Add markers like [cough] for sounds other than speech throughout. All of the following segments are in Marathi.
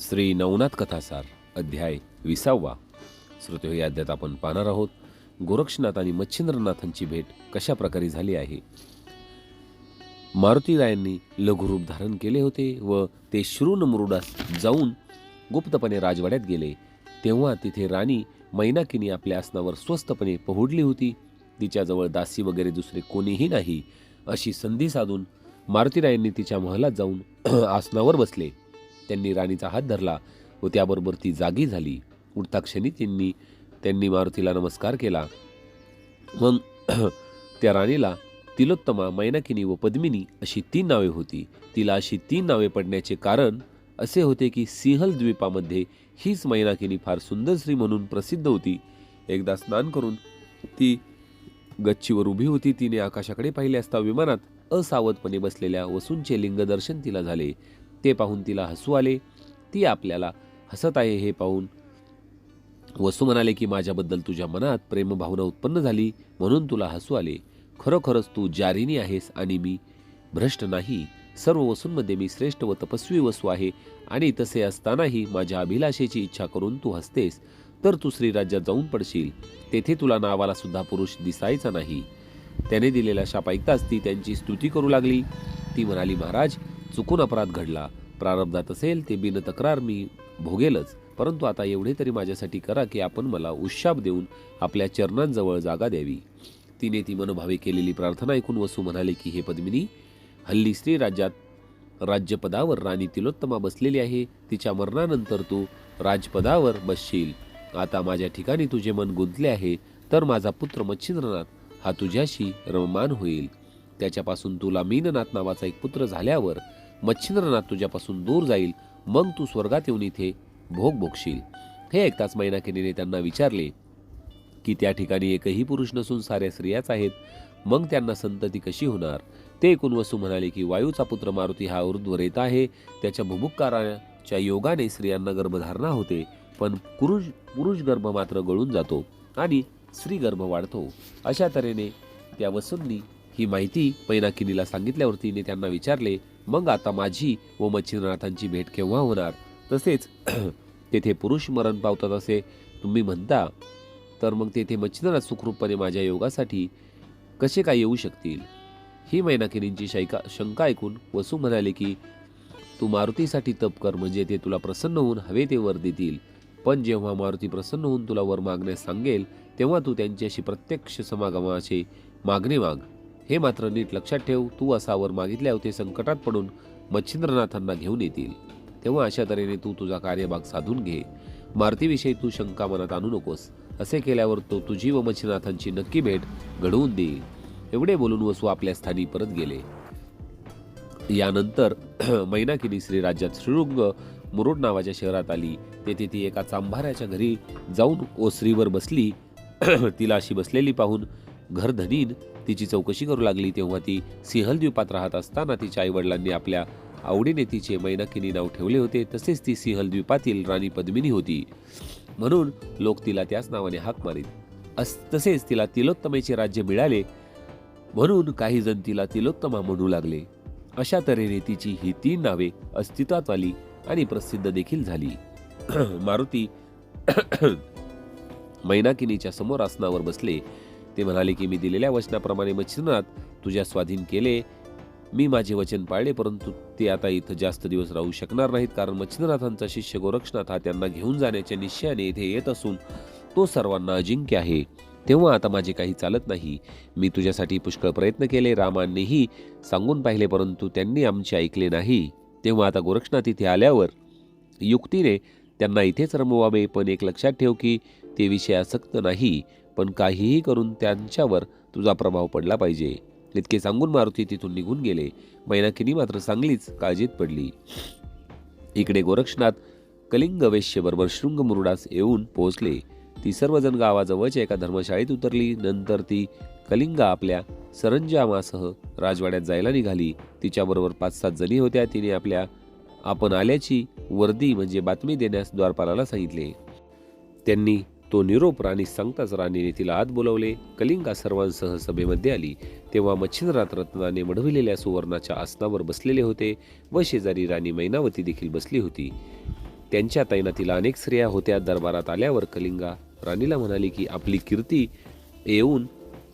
श्री नवनाथ कथासार अध्याय विसावा. श्रोते हो, या अध्यात आपण पाहणार आहोत गोरक्षनाथ आणि मच्छिंद्रनाथांची भेट कशा प्रकारे झाली आहे? मारुतीरायांनी लघुरूप धारण केले होते व ते श्रून मुरुडास जाऊन गुप्तपणे राजवाड्यात गेले. तेव्हा तिथे राणी मैनाकिनी आपल्या आसनावर स्वस्तपणे पहुडली होती. तिच्याजवळ दासी वगैरे दुसरे कोणीही नाही अशी संधी साधून मारुतीरायांनी तिच्या महलात जाऊन [clears throat] आसनावर बसले. त्यांनी राणीचा हात धरला व त्याबरोबर ती जागी झाली. उठताक्षणी त्यांनी त्यांनी मारुतीला नमस्कार केला. मग [clears throat] त्या राणीला तिलोत्तमा मैनाकिनी व पद्मिनी अशी तीन नावे होती. तिला अशी तीन नावे पडण्याचे कारण असे होते की सिंहल द्वीपामध्ये हीच मैनाकिनी फार सुंदर स्त्री म्हणून प्रसिद्ध होती. एकदा स्नान करून ती गच्चीवर उभी होती. तिने आकाशाकडे पाहिले असता विमानात असावधपणे बसलेल्या वसूंचे लिंगदर्शन तिला झाले. ते पाहून तिला हसू आले. ती आपल्याला हसत आहे हे पाहून. वसू म्हणाले की माझ्याबद्दल तुझ्या मनात प्रेमभावना उत्पन्न झाली म्हणून तुला हसू आले. खरोखरच तू जारिनी आहेस आणि मी भ्रष्ट नाही. सर्व वसूंमध्ये मी श्रेष्ठ व तपस्वी वसू आहे आणि तसे असतानाही माझ्या अभिलाषेची इच्छा करून तू हसतेस. तर तू श्रीराज्यात जाऊन पडशील. तेथे तुला नावाला सुद्धा पुरुष दिसायचा नाही. त्याने दिलेला शाप ऐकताच ती त्यांची स्तुती करू लागली. ती म्हणाली महाराज चुकून अपराध घडला. प्रारब्धात असेल ते बिन तक्रार मी भोगेलच. परंतु आता एवढे तरी माझ्यासाठी करा की आपण मला उशाप देऊन आपल्या चरणांजवळ जागा द्यावी. तिने ती मनोभावे केलेली प्रार्थना ऐकून वसू म्हणाले की हे पद्मिनी हल्ली स्त्री राज्यात राज्यपदावर राणी तिलोत्तमा बसलेली आहे. तिच्या मरणानंतर तू राजपदावर बसशील. आता माझ्या ठिकाणी तुझे मन गुंतले आहे तर माझा पुत्र मच्छिंद्रनाथ हा तुझ्याशी रममान होईल. त्याच्यापासून तुला मीननाथ नावाचा एक पुत्र झाल्यावर मच्छिंद्रनाथ तुझ्यापासून दूर जाईल मग तू स्वर्गात येऊन इथे भोग भोगशील. हे ऐकताच मैनाकिनीने त्यांना विचारले की त्या ठिकाणी एकही पुरुष नसून साऱ्या स्त्रियाच आहेत? मग त्यांना संतती कशी होणार? ते ऐकून वसू म्हणाले की वायूचा पुत्र मारुती हा ऊर्ध्वर येत आहे. त्याच्या भुभुक्काराच्या योगाने स्त्रियांना गर्भधारणा होते पण पुरुष पुरुष गर्भ मात्र गळून जातो आणि स्त्री गर्भ वाढतो. अशा तऱ्हेने त्या वसूंनी ही माहिती पैनाकिनीला सांगितल्यावर तिने त्यांना विचारले मग आता माझी व मच्छिंद्रनाथांची भेट केव्हा होणार? तसेच [clears throat] तेथे पुरुष मरण पावतात असे तुम्ही म्हणता तर मग तेथे मच्छिंद्रनाथ सुखरूपपणे माझ्या योगासाठी कसे काय येऊ शकतील? ही मैनाकिनींची शैका शंका ऐकून वसू म्हणाले की तू मारुतीसाठी तप कर म्हणजे ते तुला प्रसन्न होऊन हवे ते वर देतील. पण जेव्हा मारुती प्रसन्न होऊन तुला वर मागण्यास सांगेल तेव्हा तू त्यांच्याशी प्रत्यक्ष समागमाचे मागणे माग. हे मात्र नीट लक्षात ठेव तू असा वर मागितल्यावर ते संकटात पडून मच्छिंद्रनाथांना घेऊन येतील. तेव्हा अशा तऱ्हेने तू तुझा कार्यभाग साधून घे. मारुतीविषयी तू शंका मनात आणू नकोस. असे केल्यावर तो तुझी व मच्छिनाथांची नक्की भेट घडवून देईल. एवढे बोलून वसू आपल्या स्थानी परत गेले. यानंतर [clears throat] मैनाकिनी श्री राज्यात श्रीरुंग मुरुड नावाच्या शहरात आली. तेथे ती एका चांभाऱ्याच्या घरी जाऊन ओसरीवर बसली. [clears throat] तिला अशी बसलेली पाहून घरधनीन तिची चौकशी करू लागली तेव्हा ती सिंहल द्वीपात राहत असताना तिच्या आईवडिलांनी आपल्या आवडीने तिचे मैनाकिनी नाव ठेवले होते तसेच ती सिंहल द्वीपातील राणी पद्मिनी होती. म्हणून लोक तिला त्याच नावाने हाक मारीत अस तसेच तिला तिलोत्तमेचे राज्य मिळाले म्हणून काही जण तिला तिलोत्तमा म्हणू लागले. अशा तऱ्हेने तिची ही तीन नावे अस्तित्वात आली आणि प्रसिद्ध देखील झाली. मारुती मैनाकिनीच्या समोर आसनावर बसले. ते म्हणाले की मी दिलेल्या वचनाप्रमाणे मच्छिंद्रनाथ तुझ्या स्वाधीन केले. मी माझे वचन पाळले परंतु ते आता इथं जास्त दिवस राहू शकणार नाहीत कारण मच्छिंद्रनाथांचा शिष्य गोरक्षनाथ हा त्यांना घेऊन जाण्याच्या निश्चयाने इथे येत असून तो सर्वांना अजिंक्य आहे. तेव्हा आता माझे काही चालत नाही. मी तुझ्यासाठी पुष्कळ प्रयत्न केले रामांनीही सांगून पाहिले परंतु त्यांनी आमचे ऐकले नाही. तेव्हा आता गोरक्षनाथ इथे आल्यावर युक्तीने त्यांना इथेच रमवावे पण एक लक्षात ठेव की ते विषय आसक्त नाही. पण काहीही करून त्यांच्यावर तुझा प्रभाव पडला पाहिजे. इतके सांगून मारुती तिथून निघून गेले. मैनाकिनी मात्र चांगलीच काळजीत पडली. इकडे गोरक्षनाथ कलिंग वेश्यबरोबर शृंग मुरुडास येऊन पोहोचले. ती सर्वजण गावाजवळच्या एका धर्मशाळेत उतरली. नंतर ती कलिंगा आपल्या सरंजामासह राजवाड्यात जायला निघाली. तिच्याबरोबर पाच सात जणी होत्या. तिने आपल्या आपण आल्याची वर्दी म्हणजे बातमी देण्यास द्वारपालाला सांगितले. त्यांनी तो निरोप राणी सांगताच राणीने तिला आत बोलवले. कलिंगा सर्वांसह सभेमध्ये आली. तेव्हा मच्छिंद्रात रत्नाने मढविलेल्या सुवर्णाच्या आसनावर बसलेले होते व शेजारी राणी मैनावती देखील बसली होती. त्यांच्या तैनातीला अनेक स्त्रिया होत्या. दरबारात आल्यावर कलिंगा राणीला म्हणाली की आपली कीर्ती येऊन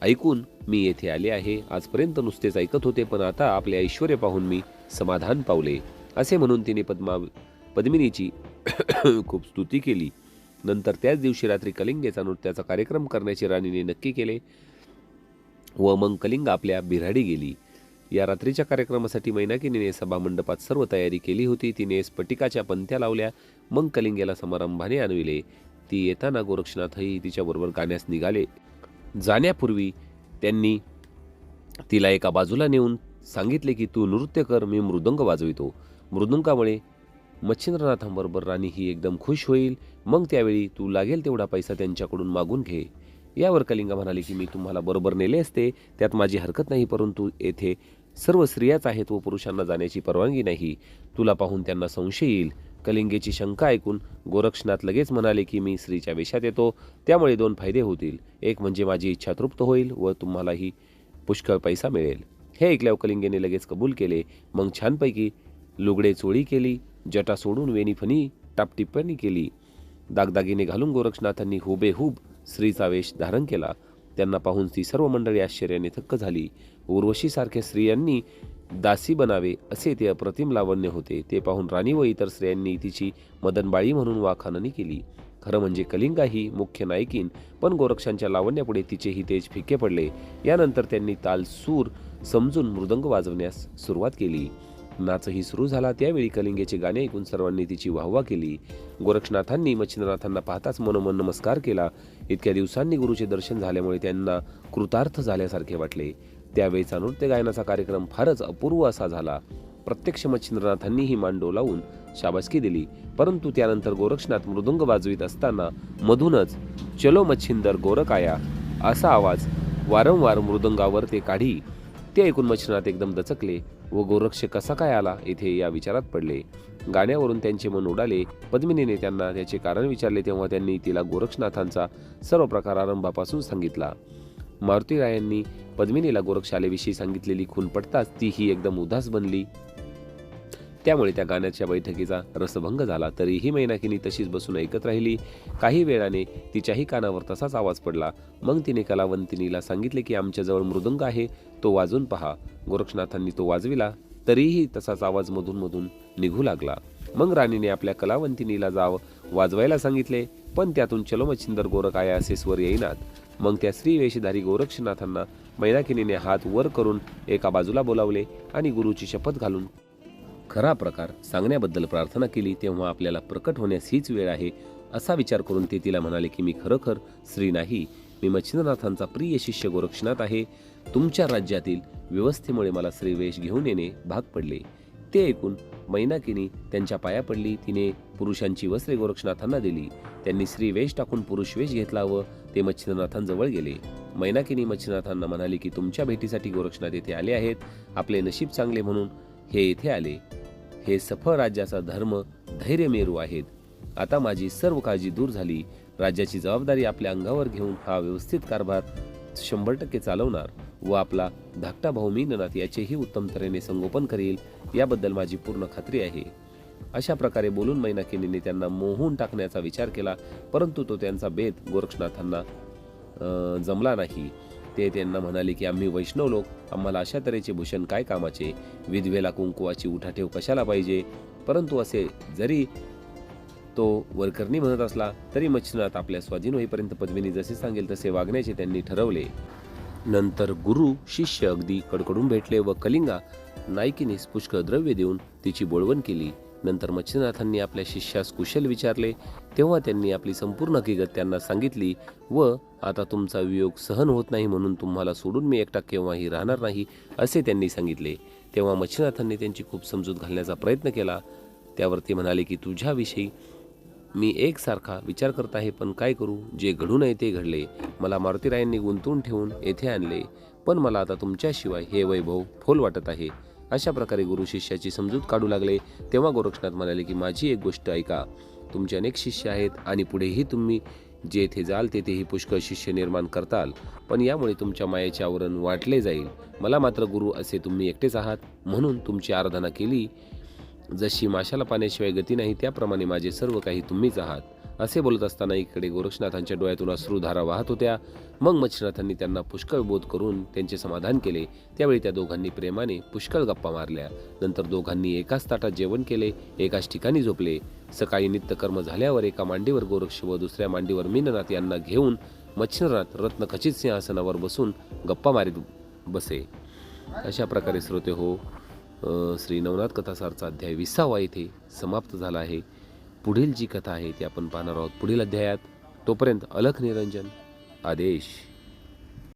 ऐकून मी येथे आले आहे. आजपर्यंत नुसतेच ऐकत होते पण आता आपले ऐश्वर पाहून मी समाधान पावले. असे म्हणून तिने पद्मा पद्मिनीची [coughs] खूप स्तुती केली. नंतर त्याच दिवशी रात्री कलिंगेचा नृत्याचा कार्यक्रम करण्याचे राणीने नक्की केले. व मग कलिंग आपल्या बिराडी गेली. या रात्रीच्या कार्यक्रमासाठी मैनाकिनीने सभामंडपात सर्व तयारी केली होती. तिने स्फटिकाच्या पंथ्या लावल्या. मग कलिंगेला समारंभाने आणविले. ती येताना गोरक्षनाथही तिच्याबरोबर गाण्यास निघाले. जाण्यापूर्वी त्यांनी तिला एका बाजूला नेऊन सांगितले की तू नृत्य कर मी मृदंग वाजवितो. मृदुंकामुळे मच्छिंद्रनाथांबरोबर राणी ही एकदम खुश होईल. मग त्यावेळी तू लागेल तेवढा पैसा त्यांच्याकडून मागून घे. यावर कलिंगा म्हणाली की मी तुम्हाला बरोबर नेले असते. त्यात माझी हरकत नाही परंतु येथे सर्व स्त्रियाच आहेत व पुरुषांना जाण्याची परवानगी नाही. तुला पाहून त्यांना संशय येईल. कलिंगेची शंका ऐकून गोरक्षनाथ लगेच म्हणाले की मी स्त्रीच्या वेशात येतो. त्यामुळे दोन फायदे होतील. एक म्हणजे माझी इच्छा तृप्त होईल व तुम्हालाही पुष्कळ पैसा मिळेल. हे ऐकल्यावर कलिंगेने लगेच कबूल केले. मग छानपैकी लुगडे चोळी केली. जटा सोडून वेणीफणी टापटिप्पणी केली. दागदागिने घालून गोरक्षनाथांनी हुबेहूब स्त्रीचा वेश धारण केला. त्यांना पाहून ती सर्व मंडळी आश्चर्याने थक्क झाली. उर्वशीसारख्या स्त्रियांनी दासी बनावे असे ते अप्रतिम लावण्य होते. ते पाहून राणी व इतर स्त्रियांनी तिची मदनबाळी म्हणून वाखाननी केली. खरं म्हणजे कलिंगा ही मुख्य नायकीन पण गोरक्षांच्या लावण्यापुढे तिचेही तेज फिके पडले. यानंतर त्यांनी ताल सूर समजून मृदंग वाजवण्यास सुरुवात केली. नाचही सुरू झाला. त्यावेळी कलिंगेचे गाणे ऐकून सर्वांनी तिची वाहवा केली. गोरक्षनाथांनी मच्छिंद्रनाथांना पाहताच मनोमन नमस्कार केला. इतक्या दिवसांनी गुरुचे दर्शन झाल्यामुळे त्यांना कृतार्थ झाल्यासारखे वाटले. त्यावेळीचा नृत्य गायनाचा कार्यक्रम फारच अपूर्व असा झाला. प्रत्यक्ष मच्छिंद्रनाथांनीही मांडो लावून शाबासकी दिली. परंतु त्यानंतर गोरक्षनाथ मृदुंग वाजवीत असताना मधूनच चलो मच्छिंदर गोरकाया असा आवाज वारंवार मृदंगावर ते काढी. ते ऐकून मच्छिंद्रनाथ एकदम दचकले. व गोरक्ष कसा काय आला येथे या विचारात पडले. गाण्यावरून त्यांचे मन उडाले. पद्मिनीने त्यांना त्याचे कारण विचारले तेव्हा त्यांनी तिला गोरक्षनाथांचा सर्व प्रकार आरंभापासून सांगितला. मारुतीरायांनी पद्मिनीला गोरक्षालेविषयी सांगितलेली खून पडताच ती ही एकदम उदास बनली. त्यामुळे त्या गाण्याच्या बैठकीचा रसभंग झाला. तरीही मैनाकिनी तशीच बसून ऐकत राहिली. काही वेळाने तिच्याही कानावर तसाच आवाज पडला. मग तिने कलावंतिनीला सांगितले की आमच्याजवळ मृदंग आहे. तो वाजून पहा. गोरक्षनाथांनी तो वाजविला. तरीही तसाच आवाज मधून मधून निघू लागला. मग राणीने आपल्या कलावंतिनीला जाव वाजवायला सांगितले पण त्यातून चलो मच्छिंदर आया असे स्वर येईनात. मग त्या स्त्री वेशधारी गोरक्षनाथांना मैनाकिनीने हात वर करून एका बाजूला बोलावले आणि गुरुची शपथ घालून खरा प्रकार सांगण्याबद्दल प्रार्थना केली तेव्हा आपल्याला प्रकट होण्यास हीच वेळ आहे असा विचार करून ते तिला म्हणाले की मी खरोखर स्त्री नाही. मी मच्छिंद्रनाथांचा प्रिय शिष्य गोरक्षनाथ आहे. तुमच्या राज्यातील व्यवस्थेमुळे मला श्रीवेश घेऊन येणे भाग पडले. ते ऐकून मैनाकिनी त्यांच्या पाया पडली. तिने पुरुषांची वस्त्रे गोरक्षनाथांना दिली. त्यांनी स्त्रीवेश टाकून पुरुष वेश घेतला व ते मच्छिंद्रनाथांजवळ गेले. मैनाकिनी मच्छिंद्रनाथांना म्हणाली की तुमच्या भेटीसाठी गोरक्षनाथ येथे आले आहेत. आपले नशीब चांगले म्हणून हे येथे आले. हे सफळ राज्याचा धर्म धैर्य मेरू आहेत. आता माझी सर्व काळजी दूर झाली. राज्याची जबाबदारी आपल्या अंगावर घेऊन हा व्यवस्थित कारभार शंभर टक्के चालवणार व आपला धाकटा भाऊ मीननाथ याचेही उत्तम तऱ्हेने संगोपन करील याबद्दल माझी पूर्ण खात्री आहे. अशा प्रकारे बोलून मैनाकिनीने त्यांना मोहून टाकण्याचा विचार केला परंतु तो त्यांचा बेत गोरक्षनाथांना जमला नाही. ते त्यांना म्हणाले की आम्ही वैष्णव लोक. आम्हाला अशा तऱ्हेचे भूषण काय कामाचे? विधवेला कुंकुवाची उठाठेव कशाला पाहिजे? परंतु असे जरी तो वरकरणी म्हणत असला तरी मच्छिनाथ आपल्या स्वाधीन होईपर्यंत पद्मिनी जसे सांगेल तसे वागण्याचे त्यांनी ठरवले. नंतर गुरु शिष्य अगदी कडकडून भेटले व कलिंगा नायकीनेस पुष्कळ द्रव्य देऊन तिची बोळवण केली. नंतर मच्छिनाथांनी आपल्या शिष्यास कुशल विचारले. तेव्हा त्यांनी आपली संपूर्ण हकीकत त्यांना सांगितली व आता तुमचा वियोग सहन होत नाही म्हणून तुम्हाला सोडून मी एकटा केव्हाही राहणार नाही असे त्यांनी सांगितले. तेव्हा मच्छिनाथांनी त्यांची खूप समजूत घालण्याचा प्रयत्न केला. त्यावर ते म्हणाले की तुझ्याविषयी मी एकसारखा विचार करत आहे पण काय करू? जे घडू नये ते घडले. मला मारुतीरायांनी गुंतवून ठेवून येथे आणले. पण मला आता तुमच्याशिवाय हे वैभव फोल वाटत आहे. अशा प्रकारे गुरु शिष्याची समजूत काढू लागले. तेव्हा गोरक्षनाथ म्हणाले की माझी एक गोष्ट ऐका. तुमचे अनेक शिष्य आहेत आणि पुढेही तुम्ही जेथे जाल तेथेही पुष्कळ शिष्य निर्माण करताल. पण यामुळे तुमच्या मायेचे आवरण वाटले जाईल. मला मात्र गुरु असे तुम्ही एकटेच आहात. म्हणून तुमची आराधना केली. जशी माशाला पाण्याशिवाय गती नाही त्याप्रमाणे माझे सर्व काही तुम्हीच आहात. असे बोलत असताना इकडे गोरक्षनाथांच्या डोळ्यातून अश्रुधारा वाहत होत्या. मग मच्छनाथांनी त्यांना पुष्कळ बोध करून त्यांचे समाधान केले. त्यावेळी त्या दोघांनी प्रेमाने पुष्कळ गप्पा मारल्या. नंतर दोघांनी एकाच ताटात जेवण केले एकाच ठिकाणी झोपले. सकाळी नित्यकर्म झाल्यावर एका मांडीवर गोरक्ष व दुसऱ्या मांडीवर मीननाथ यांना घेऊन मच्छिंद्रनाथ रत्नखचित सिंहासनावर बसून गप्पा मारीत बसे. अशा प्रकारे श्रोते हो श्री नवनाथ कथासारचा अध्याय विसावा इथे समाप्त झाला आहे. पुढील जी कथा आहे ती आपण पाहणार आहोत पुढील अध्यायात. तोपर्यंत अलख निरंजन. आदेश.